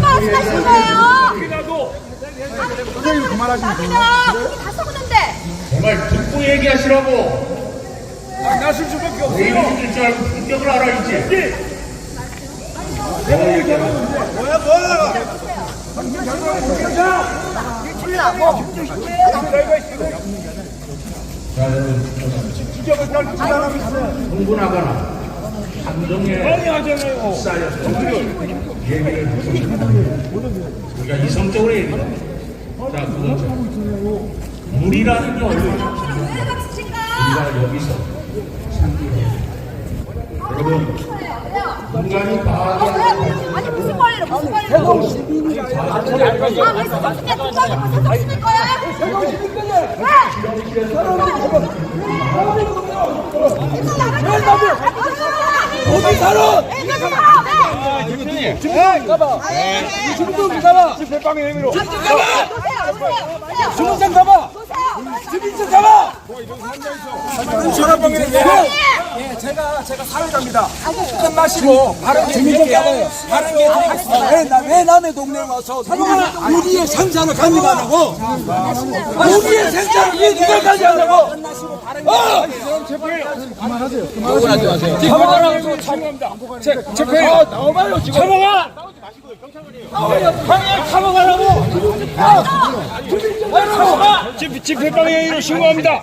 말씀하신 거예요. 나도 선생님 그만하시면 돼요. 다 썩는데. 정말 듣고 얘기하시라고 수밖에 없어요. 줄 알고 뭐. 자 여러분 지적을. 흥분하거나 하잖아요. 쌓여서 얘기를 우리가 이성적으로 얘기해 자자 물이라는 게 박수칠까? 우리가 여기서 여러분 인간이 과학에 아니 무슨 말이로 무슨? 아, 뭐 세상신일 거야? 어디 살아? 대표님! 잡아. 집회방의 힘으로. 잡아! 중상 잡아. 집인서 잡아. 전화방에 예, 제가 제가 사회자입니다. 끝나시고 바른 주민들 잡아요. 바른 게 하겠습니다. 왜, 남의 동네에 와서 우리의 생산을 감리하라고? 우리의 생산을 왜 누가 관리하냐고? 어! 그만하세요. 그만하세요. 참고합니다. 체크해요. 나와봐요. 지금. 참아가. 방해 참아가라고. 참아가. 집회방에 이로 신고합니다.